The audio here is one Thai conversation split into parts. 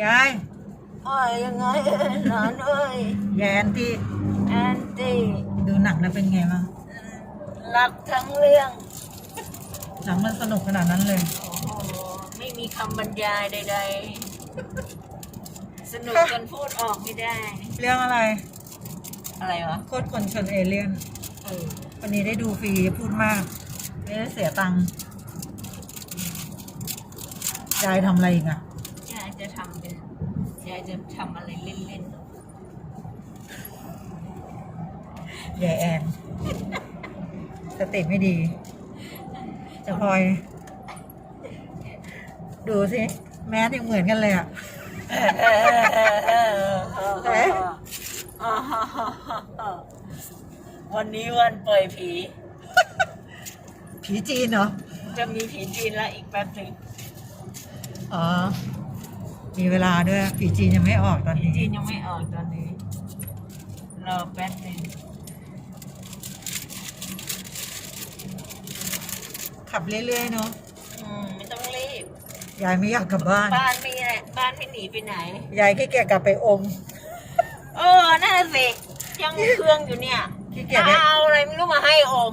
ยายอ้อยยังไงหลานเอ้ยยายแอนตี้แอนตี้ดูหนังนะเป็นไงบ้างรักทั้งเรื่อง หนังมันสนุกขนาดนั้นเลย โอ้โห ไม่มีคำบรรยายใดๆ สนุกจนพูดออกไม่ได้ เรื่องอะไร อะไรวะ โคตรคนชนเอเลี่ยนเออวันนี้ได้ดูฟรีพูดมาก ไม่ได้เสียตังค์ยายทำอะไรอีกอะยาย จะทำเป็นยายจะทำอะไรเล่นยายแอนสติไม่ดี จะพลอย ดูสิ แมสยังเหมือนกันเลยอะๆเอ๊ะวันนี้วันปล่อยผี ผีจีนเหรอ จะมีผีจีนแล้วอีกแป๊บหนึ่งอ๋อ มีเวลาด้วยผีจีนยังไม่ออกตอนผีนี้จีนยังไม่ออกตอนนี้ รอแป๊บหนึ่งขับเรื่อยๆเนาะอืมไม่ต้องรีบ ยายไม่อยากกลับบ้าน บ้านไม่แหละบ้านไม่หนีไปไหน ยายขี้เกียจกลับไปอม เออนั่นน่ะสิยังเครื่องอยู่เนี่ยขี้เกียจได้เอาอะไรไม่รู้มาให้อม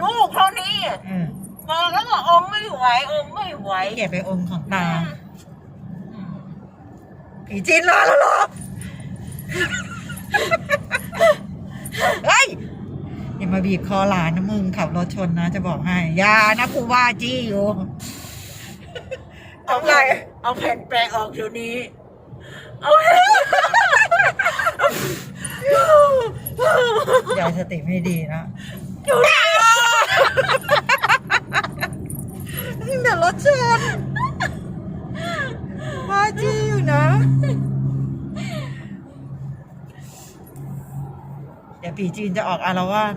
ลูกเท่านี้อืมบอกแล้วว่าอมไม่ไหวอมไม่ไหว ขี้เกียจไปอมของตา อืม ผีจีนรอแล้วเหรอเฮ้ยอย่ามาบีบคอหลานนะมึงขับรถชนนะ จะบอกให้อยานะกูว่าจี้อยู่เอาไรเอาแผ่นแปลงออกเดี๋ยวนี้ เอายายสติไม่ดีนะ ดี๋ยวผีจีนจะออกอารวาส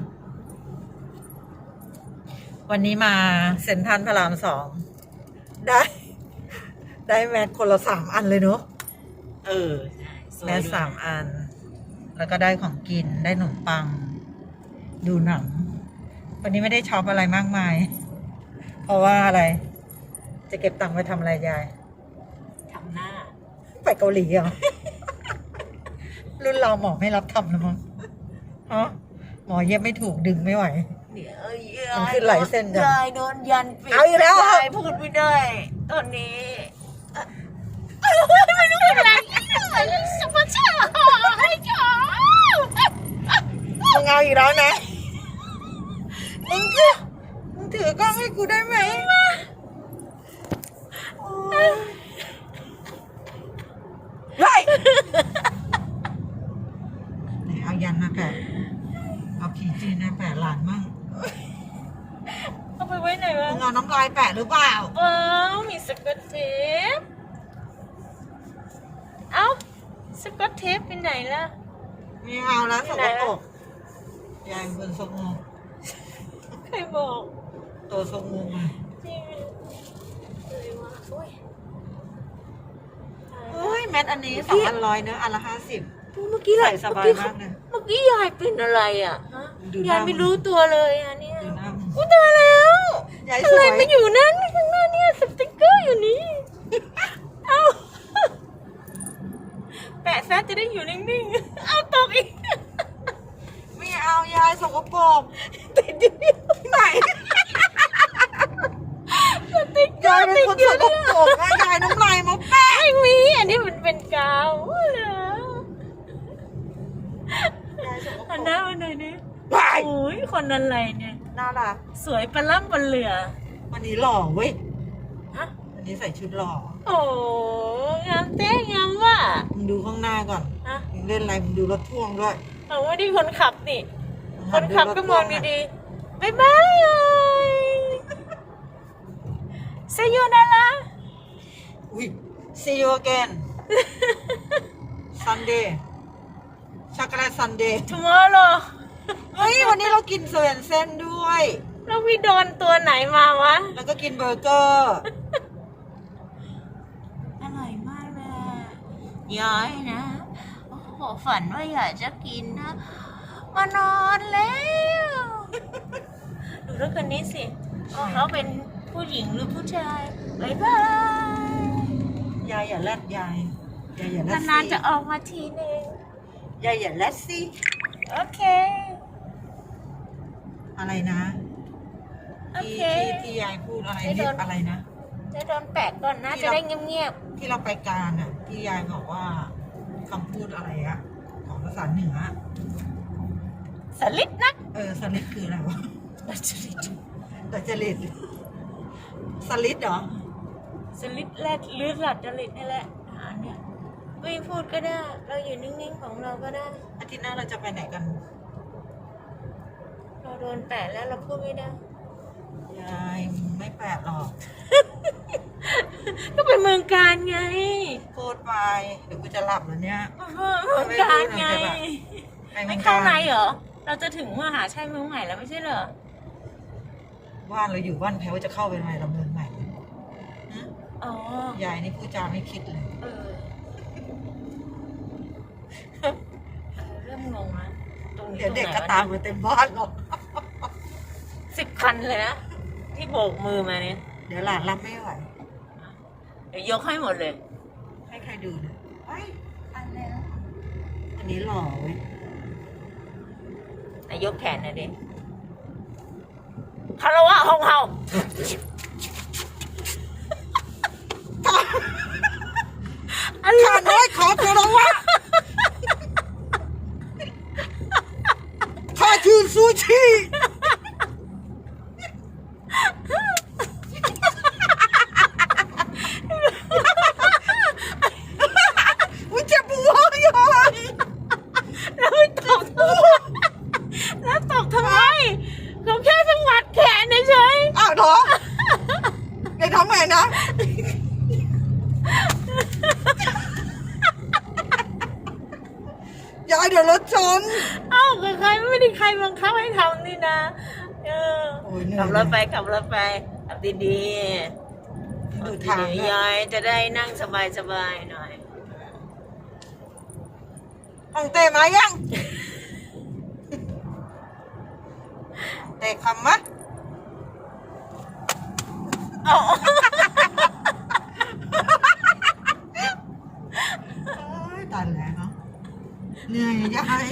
วันนี้มาเซ็นทรัลพระรามสอง ได้ ได้แมสคนละสามอันเลยเนอะเออแมสสามอัน แล้วก็ได้ของกินได้ขนมปัง ดูหนัง วันนี้ไม่ได้ช็อปอะไรมากมาย เพราะว่าอะไร จะเก็บตังค์ไปทำอะไรยายทำหน้า ไปเกาหลีเหรอรุ่นเราหมอไม่รับทำแล้วมั้ง ฮะหมอเย็บไม่ถูกดึงไม่ไหว เดี๋ยวมันขึ้นหลายเส้นจังยายโดนยันปิดเอาอีกแล้วเหรอ ยายพูดไม่ได้ ตอนนี้ไม่รู้อะไรสุภาชาให้จ๋ามึงเอาอีกแล้วนะมึงถือมึงถือกล้องให้กูได้ไหมเฮ้ยไหนเอา ยันมาแปะเอาผีจีนมาแปะหลานมั่งเอาไปไว้ไหนวะมึงเอาน้ำลายแปะหรือเปล่าว้าวมีสกอตเทปเอ้าสกอตเทปไปไหนล่ะไม่เอาแล้วสไหกนปรอะกยายเป็นทรงงูใครบอก ตัวทรงงูมาจริงเลยวะโอ้ยตายเฮ้ยแมทอันนี้สองอันร้อยเนอะอันละห้าสิบ เมื่อกี้ใส่สบายมากเลยเมื่อกี้ยายเป็นอะไรอะฮะดูหน้ายายไม่รู้ตัวเลยอะเนี่ยดูหน้ามึงอุ้ยตายแล้วยายอะสไรวย มาอยู่นั่นข้างหน้าเนี่ยสติ๊กเกอร์อยู่นี่เอ้าแปะซะจะได้อยู่นิ่งๆเอาตกอีกไม่เอายายสกปรกติดอยู่ไหนสติ๊กเกอยายร์เป็นติดคนอยู่สกเนี่ยปรกอะยายน้ำลายมาแปะ ไม่มีอันนี้มันเป็นกาวเหรอยายสกปรอันกหน้ามาหน่อยดิวายโอ้ยคนอะไรเนี่ย น่ารักสวยปลาล่ำปลาเหลือ วันนี้หล่อเว้ยฮะ วันนี้ใส่ชุดหล่อโอ้งามเต้งามว่ะมึงดูข้างหน้าก่อนฮะมึงเล่นอะไรมึงดูรถพ่วงด้วยเอาว่าดีคนขับนี่คหันดูขับรถก็มพ่วองน่ะดีๆบ๊ายบายเซยูนาละอุ้ย see you again Sunday ช็อกโกแลต Sunday ทูมอร์โลเฮ้ย วันนี้เรากินเซเว่นเส้นด้วย แล้วพี่โดนตัวไหนมาวะ แล้วก็กินเบอร์เกอร์ อร่อยมากเลยย้อยนะ โอ้โห ฝันว่าอยากจะกินนะมานอนแล้ว ดูรถคันนี้สิว่าเขาเป็นผู้หญิงหรือผู้ชายบ๊ายบายยายอย่าแลดยายฮอย่าอย่าลัดนานๆจะสิออกมาทีนึง อย่าอย่าลัดสิโอเคอะไรนะโอที่เคที่ที่ยายพูดอะไรไม่โดเรียนกอะไรนะ จะโดนแปะก่อนนะที่จะเราได้เงียบที่เราไปการอะ ที่ยายบอกว่าคำพูดอะไรอะของภาษาเหนืออะๆสลิดนักเออสลิดคืออะไรวะสลิดดัจจริตสลิดเหรอสลิดแรดหรือหลัดจริตนี่แหละอาหารเนี่ย ไม่พูดก็ได้ เราอยู่นิ่งๆของเราก็ได้ อาทิตย์หน้าเราจะไปไหนกัน เราโดนแปะแล้วเราพูดไม่ได้ ยายไม่แปลกหรอก ก็ไปเมืองการไงพูดไปเดี๋ยวกูจะหลับแล้วเนี่ย เมืองการไง ไปเมืไม่องเข้ากาในรเหรอ เราจะถึงมหาชัยเมืองใหม่แล้วไม่ใช่เหรอ บ้านเราอยู่บ้านแพ้วจะเข้าไปทำไมเราเมืองใหม่ฮะอ๋อ ยายนี่พูดจาไม่คิดเลย เออ เออเริ่มงงนะตรงนี้เดี๋ยวตรงเด็กไหนก็วะตามมาเต็มบ้านหรอกสิบคันเลยนะ ที่โบกมือมาเนี่ยเดี๋ยวหลานรับไม่ไหวเดี๋ยวยกให้หมดเลย ให้ใครดูนะเฮ้ยอันแล้วอันนี้หล่อเว้ยยกแขนหนะดิคารวะฮองเฮาอะไรข้าน้อยขอคารวะข้า ชื่อซูชิอุ้ยเจ็บหัวยายแล้วไม่ตบทำไมแล้วตบทำไมเขาแค่สวัดแขนเฉยอ้าวเหรอไอ้ทำไงนะ ยายเดี๋ยวรถชน ๆเอ้ากับใครไม่ได้ใครบังคับให้ทำนี่นะเออโอ้ยเหนื่อย ขับรถไปขับรถไปขับดีดูๆทางดีด้วยๆยายจะได้นั่งสบายๆหน่อยห้องเต้มายัง เตะคำมะ เอา โอ้ยตายแล้วเนาะเหนื่อยยาย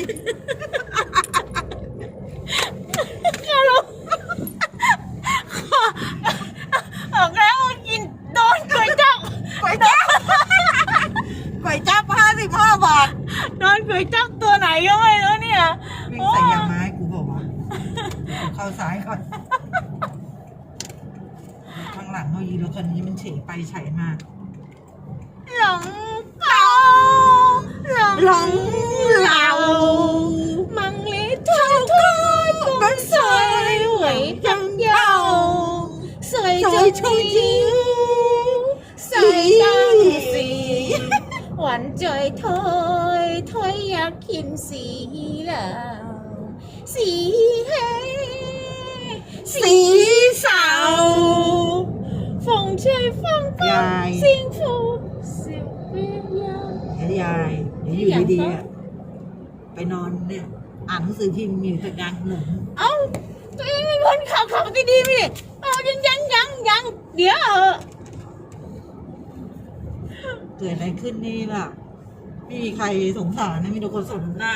ออกแล้วกินโดนก๋วยจั๊บ ก๋วยจั๊บก๋วยจั๊บห้าสิบห้าบาท โดนก๋วยจั๊บตัวไหนก็ไม่รู้เนี่ย วิ่งใส่ยางไม้กูบอกว่าเข้าซ้ายก่อน ข้างหลังเขายีรถคันนี้มัน เฉยไปเฉยมาหลงเก่าหลงเหลามังลีทุกคนมันสวยหวยจังเยาสวยจนจริงสวยจังสีหวานจอยถอยถอยอยากกินสีเหลาสีเฮสีสาว 风吹风 ยาย 幸福是不一样 เดี๋ยวยายเดี๋ยวอยู่ดีๆอะไปนอนเนี่ย อ่านหนังสือพิมพ์อยู่แต่กลางถนน เอ้าตัวเองเป็นคนขับขับดีๆไปดิเอายังยังยังยังเดี๋ยวเออ เกิดอะไรขึ้นนี่ล่ะไม่มีใครสงสารนะมีแต่คนสนหน้า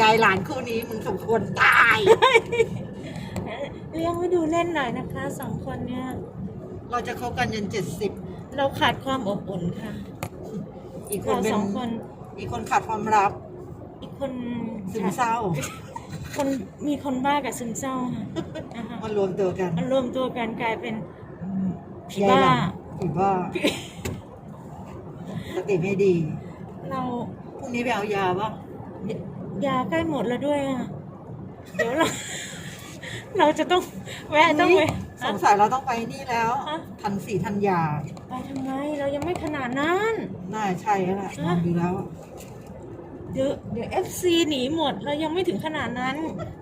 ยายหลานคู่นี้มึงสมควรตาย เลี้ยงไว้ดูเล่นหน่อยนะคะสองคนเนี่ย เราจะคบกันจนเจ็ดสิบเราขาดความอบอุ่นค่ะอีกคนเราเป็นสองคน อีกคนขาดความรักอีกคนซึมเศร้า คนมีคนบ้ากับซึมเศร้าค่ะอ่าฮะมารวมตัวกันมันรวมตัวกันกลายเป็นผียยบ้าหลนผีบ้าสติไม่ดี เราพรุ่งนี้ไปเอายาป่ะยาใกล้หมดแล้วด้วยอะ เดี๋ยวเรา เราจะต้องแวะต้องไป สงสัยเราต้องไปนี่แล้วฮะ ทันสีทันยา ไปทำไมเรายังไม่ขนาดนั้น น่าใช่แล้วแหละฮะมองดูแล้วเดี๋ยวเดี๋ยว FC หนีหมด เรายังไม่ถึงขนาดนั้น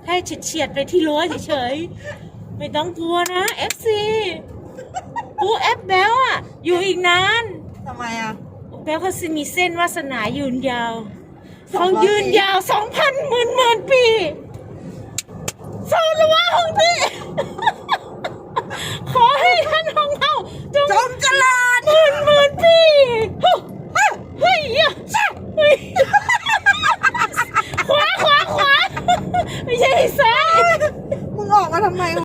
แค่เฉียดเฉียดๆไปที่รั้วเฉยๆ ไม่ต้องกลัวนะ FC ปูแอปแบลอะ อยู่อีกนานทำไมอะ แบลเขาสิมีเส้นวาสนายืนยาวสอเขางร้อยยืนยาวสองพันหมื่นหมื่นปี